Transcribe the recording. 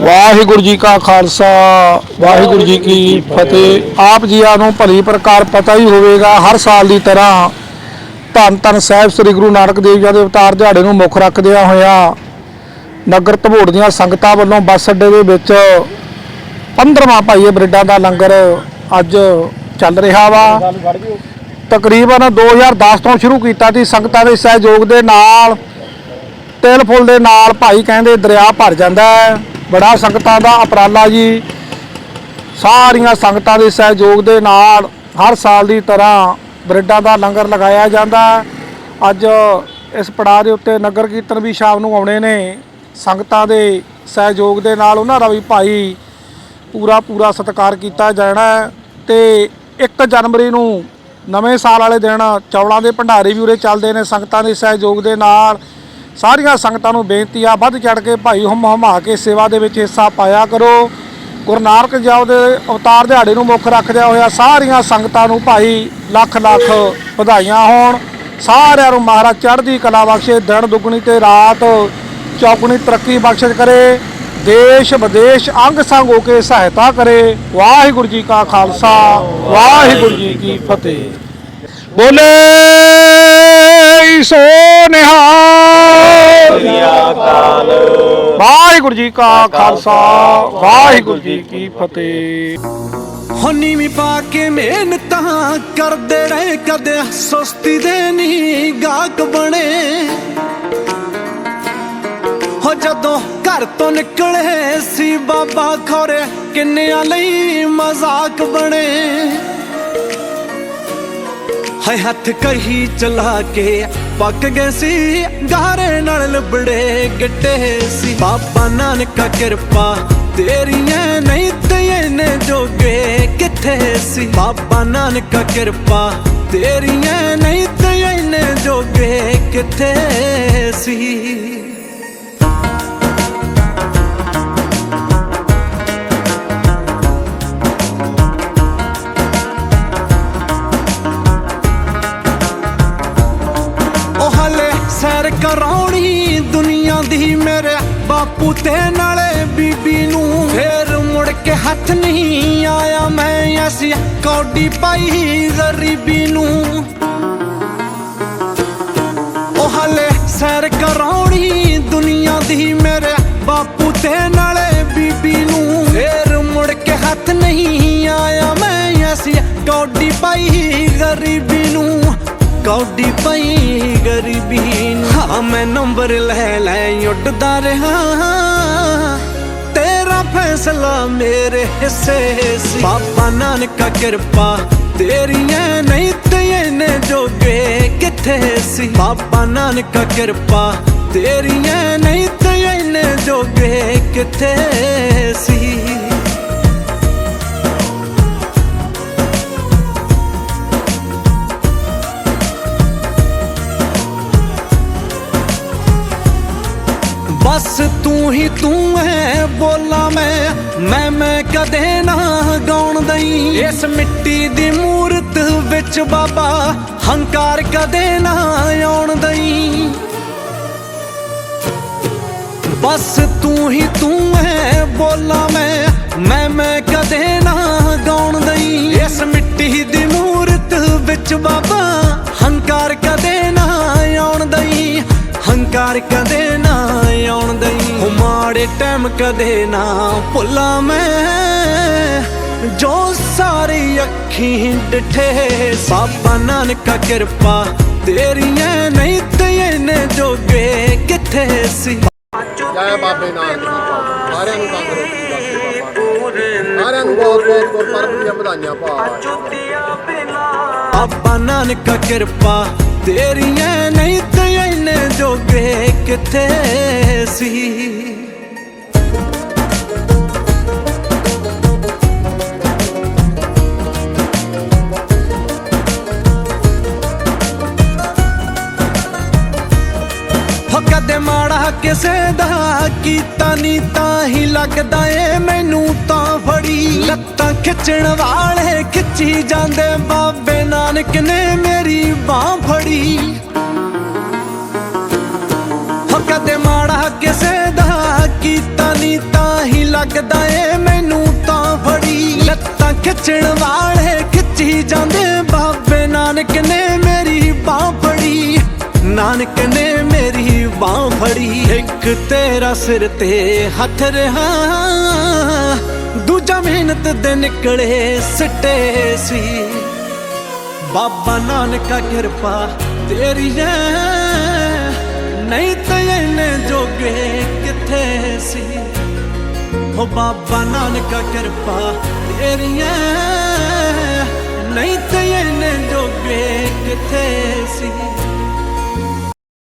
ਵਾਹਿਗੁਰੂ ਜੀ ਕਾ ਖਾਲਸਾ, ਵਾਹਿਗੁਰੂ ਜੀ ਕੀ ਫਤਿਹ। ਆਪ ਜੀਆਂ ਨੂੰ ਭਲੀ ਪ੍ਰਕਾਰ ਪਤਾ ਹੀ ਹੋਵੇਗਾ, ਹਰ ਸਾਲ ਦੀ ਤਰ੍ਹਾਂ ਧੰਨ ਧੰਨ ਸਾਹਿਬ ਸ੍ਰੀ ਗੁਰੂ ਨਾਨਕ ਦੇਵ ਜੀ ਦੇ ਅਵਤਾਰ ਦਿਹਾੜੇ ਨੂੰ ਮੁੱਖ ਰੱਖਦਿਆਂ ਹੋਇਆ ਨਗਰ ਧਬੋੜ ਦੀਆਂ ਸੰਗਤਾਂ ਵੱਲੋਂ ਬੱਸ ਅੱਡੇ ਦੇ ਵਿੱਚ 15ਵਾਂ ਭਾਈਏ ਬ੍ਰਿਡਾਂ ਦਾ ਲੰਗਰ ਅੱਜ ਚੱਲ ਰਿਹਾ ਵਾ। ਤਕਰੀਬਨ 2010 ਤੋਂ ਸ਼ੁਰੂ ਕੀਤਾ ਸੀ। ਸੰਗਤਾਂ ਦੇ ਸਹਿਯੋਗ ਦੇ ਨਾਲ, ਤੇਲ ਫੁੱਲ ਦੇ ਨਾਲ ਭਾਈ ਕਹਿੰਦੇ ਦਰਿਆ ਭਰ ਜਾਂਦਾ ਹੈ। ਬੜਾ ਸੰਗਤਾਂ ਦਾ ਉਪਰਾਲਾ ਜੀ। ਸਾਰੀਆਂ ਸੰਗਤਾਂ ਦੇ ਸਹਿਯੋਗ ਦੇ ਨਾਲ ਹਰ ਸਾਲ ਦੀ ਤਰ੍ਹਾਂ ਬ੍ਰੈਡਾਂ ਦਾ ਲੰਗਰ ਲਗਾਇਆ ਜਾਂਦਾ। ਅੱਜ ਇਸ ਪੜਾਅ ਦੇ ਉੱਤੇ ਨਗਰ ਕੀਰਤਨ ਵੀ ਸ਼ਾਮ ਨੂੰ ਆਉਣੇ ਨੇ। ਸੰਗਤਾਂ ਦੇ ਸਹਿਯੋਗ ਦੇ ਨਾਲ ਉਹਨਾਂ ਦਾ ਵੀ ਭਾਈ ਪੂਰਾ ਪੂਰਾ ਸਤਿਕਾਰ ਕੀਤਾ ਜਾਣਾ ਹੈ ਤੇ 1 ਜਨਵਰੀ ਨੂੰ ਨਵੇਂ ਸਾਲ ਵਾਲੇ ਦਿਨ ਚੌਲਾਂ ਦੇ ਭੰਡਾਰੇ ਵੀ ਉਰੇ ਚੱਲਦੇ ਨੇ। ਸੰਗਤਾਂ ਦੇ ਸਹਿਯੋਗ ਦੇ ਨਾਲ ਸਾਰੀਆਂ ਸੰਗਤਾਂ ਨੂੰ ਬੇਨਤੀ ਆ, ਵੱਧ ਚੜ ਕੇ ਭਾਈ ਹਮ ਹਮਾ ਕੇ ਸੇਵਾ ਦੇ ਵਿੱਚ ਹਿੱਸਾ ਪਾਇਆ ਕਰੋ। ਗੁਰੂ ਨਾਨਕ ਦੇਵ ਦੇ ਅਵਤਾਰ ਦਿਹਾੜੇ ਨੂੰ ਮੁੱਖ ਰੱਖਦਿਆਂ ਹੋਇਆ ਸਾਰੀਆਂ ਸੰਗਤਾਂ ਨੂੰ ਭਾਈ ਲੱਖ ਲੱਖ ਵਧਾਈਆਂ ਹੋਣ। ਸਾਰਿਆਂ ਨੂੰ ਮਹਾਰਾਜ ਚੜ੍ਹਦੀ ਕਲਾ ਬਖਸ਼ੇ, ਦਿਨ ਦੁੱਗਣੀ ਤੇ ਰਾਤ ਚੌਗਣੀ ਤਰੱਕੀ ਬਖਸ਼ਿਸ਼ ਕਰੇ। ਦੇਸ਼ ਵਿਦੇਸ਼ ਅੰਗ ਸੰਗ ਹੋ ਕੇ ਸਹਾਇਤਾ ਕਰੇ। ਵਾਹਿਗੁਰੂ ਜੀ ਕਾ ਖਾਲਸਾ, ਵਾਹਿਗੁਰੂ ਜੀ ਕੀ ਫਤਿਹ। ਬੋਲੇ ਸੋ ਨਿਹਾਲ ਵਾਹਿਗੁਰੂ ਜੀ ਕਾ ਖਾਲਸਾ, ਵਾਹਿਗੁਰੂ ਜੀ ਕੀ ਫਤਿਹ। ਹੋਨੀ ਵੀ ਪਾ ਕੇ ਮਿਹਨਤਾਂ ਕਰਦੇ ਰਹੇ, ਕਦੇ ਸੁਸਤੀ ਦੇ ਨਹੀਂ ਗਾਹਕ ਬਣੇ। ਹੋ ਜਦੋਂ ਘਰ ਤੋਂ ਨਿਕਲੇ ਸੀ ਬਾਬਾ ਖੋਰੇ, ਕਿੰਨਿਆਂ ਲਈ ਮਜ਼ਾਕ ਬਣੇ। ਹਾਏ ਹੱਥ ਕਹੀ ਚਲਾ ਕੇ, ਪੱਕ ਗਏ ਸੀ, ਗਾਰੇ ਨਾਲ ਲਿਬੜੇ ਗਿੱਟੇ ਸੀ। ਬਾਬਾ ਨਾਨਕਾ ਕਿਰਪਾ, ਤੇਰੀਆਂ ਨਹੀਂ ਤੇ ਜੋਗੇ ਕਿੱਥੇ ਸੀ? ਬਾਬਾ ਨਾਨਕਾ ਕਿਰਪਾ, ਤੇਰੀਆਂ ਨਹੀਂ ਤੇ ਜੋਗੇ ਕਿੱਥੇ ਸੀ? ਦੁਨੀਆ ਮੇਰੇ ਬਾਪੂ ਤੇ ਨਾਲੇ ਬੀਬੀ ਨੂੰ। ਫੇਰ ਮੁੜ ਕੇ ਹੱਥ ਨਹੀਂ ਆਇਆ ਮੈਂ ਅਸੀਂ ਕੌਡੀ ਪਾਈ ਗਰੀਬੀ ਨੂੰ। ਉਹ ਹਲੇ ਸੈਰ ਕਰਾਉਣੀ ਦੁਨੀਆ ਦੀ ਮੇਰੇ ਬਾਪੂ ਤੇ ਨਾਲੇ ਬੀਬੀ ਨੂੰ। ਫੇਰ ਮੁੜ ਕੇ ਹੱਥ ਨਹੀਂ ਆਇਆ ਮੈਂ ਅਸੀਂ ਕੌਡੀ ਪਾਈ ਗਰੀਬੀ ਨੂੰ। ਕੌਡੀ ਪਈ ਗਰੀਬੀ ਨੂੰ। ਹਾਂ, ਮੈਂ ਨੰਬਰ ਲੈ ਲੈ, ਉੱਡਦਾ ਰਿਹਾ। ਤੇਰਾ ਫੈਸਲਾ ਮੇਰੇ ਹਿੱਸੇ ਸੀ। ਬਾਬਾ ਨਾਨਕਾ ਕਿਰਪਾ, ਤੇਰੀਆਂ ਨਹੀਂ ਤੇ ਜੋਗੇ ਕਿੱਥੇ ਸੀ? ਬਾਬਾ ਨਾਨਕਾ ਕਿਰਪਾ, ਤੇਰੀਆਂ ਨਹੀਂ ਤੇ ਜੋਗੇ ਕਿੱਥੇ ਸੀ? ਬਸ ਤੂੰ ਹੀ ਤੂੰ ਹੈ ਬੋਲਾ ਮੈਂ। ਮੈਂ ਮੈਂ ਕਦੇ ਨਾ ਗਾਉਣ ਦਈ। ਇਸ ਮਿੱਟੀ ਦੀ ਮੂਰਤ ਵਿੱਚ ਬਾਬਾ ਹੰਕਾਰ ਕਦੇ ਨਾ ਆਉਣ ਦਈ। ਬਸ ਤੂੰ ਹੀ ਤੂੰ ਹੈ ਬੋਲਾ ਮੈਂ। ਮੈਂ ਮੈਂ ਕਦੇ ਨਾ ਗਾਉਣ ਦਈ। ਇਸ ਮਿੱਟੀ ਦੀ ਮੂਰਤ ਵਿੱਚ ਬਾਬਾ ਹੰਕਾਰ ਕਦੇ ਨਾ ਆਉਣ ਦਈ। ਹੰਕਾਰ ਕਦੇ ਮਾੜੇ ਟਾਈਮ ਕਦੇ ਨਾ ਭੁੱਲਾਂ ਮੈਂ। ਜੋ ਸਾਰੀ ਅੱਖੀਂ ਡਿਠੇ ਬਾਬਾ ਨਾਨਕਾ ਕਿਰਪਾ ਤੇਰੀਆਂ ਨਹੀਂ ਤੇ ਇਹਨੇ ਜੋਗੇ ਕਿੱਥੇ ਸੀ? ਜੈ ਬਾਬੇ ਨਾਨਕ ਦੀ ਪਾਵਨ ਸਾਰਿਆਂ ਨੂੰ ਤੰਦਰੁਸਤੀ ਬਖਸ਼ੇ ਬਾਬਾ ਸਾਰਿਆਂ ਨੂੰ ਬਹੁਤ ਬਹੁਤ ਗੁਰਪੁਰਬ ਦੀਆਂ ਵਧਾਈਆਂ ਪਾ ਬਾਬਾ ਨਾਨਕਾ ਕਿਰਪਾ ਤੇਰੀਆਂ ਨਹੀਂ ਤੇ ਇਹਨੇ ਜੋਗੇ ਕਿੱਥੇ ਸੀ? ਕਦੇ ਮਾੜਾ ਕਿਸੇ ਦਾ ਕੀਤਾ ਨਹੀਂ, ਤਾਂ ਹੀ ਲੱਗਦਾ ਏ ਮੈਨੂੰ ਤਾਂ ਫੜੀ। ਲੱਤਾਂ ਖਿੱਚਣ ਵਾਲੇ ਖਿੱਚੀ ਜਾਂਦੇ, ਬਾਬੇ ਨਾਨਕ ਨੇ ਮੇਰੀ ਬਾਹ ਫੜੀ। ਹੋ ਕਦੇ ਮਾੜਾ ਕਿਸੇ ਦਾ ਕੀਤਾ ਨਹੀਂ, ਤਾਂ ਹੀ ਲੱਗਦਾ ਏ ਮੈਨੂੰ ਤਾਂ ਫੜੀ। ਲੱਤਾਂ ਖਿੱਚਣ ਵਾਲੇ ਖਿੱਚੀ ਜਾਂਦੇ, ਬਾਬੇ ਨਾਨਕ ਨੇ ਮੇਰੀ ਬਾਹ ਫੜੀ। ਨਾਨਕ ਨੇ ਬਾਹ ਫੜੀ, ਇੱਕ ਤੇਰਾ ਸਿਰ ਤੇ ਹੱਥ ਰਿਹਾ। ਦੂਜਾ ਮਿਹਨਤ ਦੇ ਨਿਕਲੇ ਸਿੱਟੇ ਸੀ। ਬਾਬਾ ਨਾਨਕਾ ਕਿਰਪਾ ਤੇਰੀ ਹੈ ਨਹੀਂ ਤਾਂ ਇਹਨੇ ਜੋਗੇ ਕਿੱਥੇ ਸੀ? ਹੋ ਬਾਬਾ ਨਾਨਕਾ ਕਿਰਪਾ ਤੇਰੀ ਹੈ ਨਹੀਂ ਤਾਂ ਇਹਨੇ ਜੋਗੇ ਕਿੱਥੇ ਸੀ?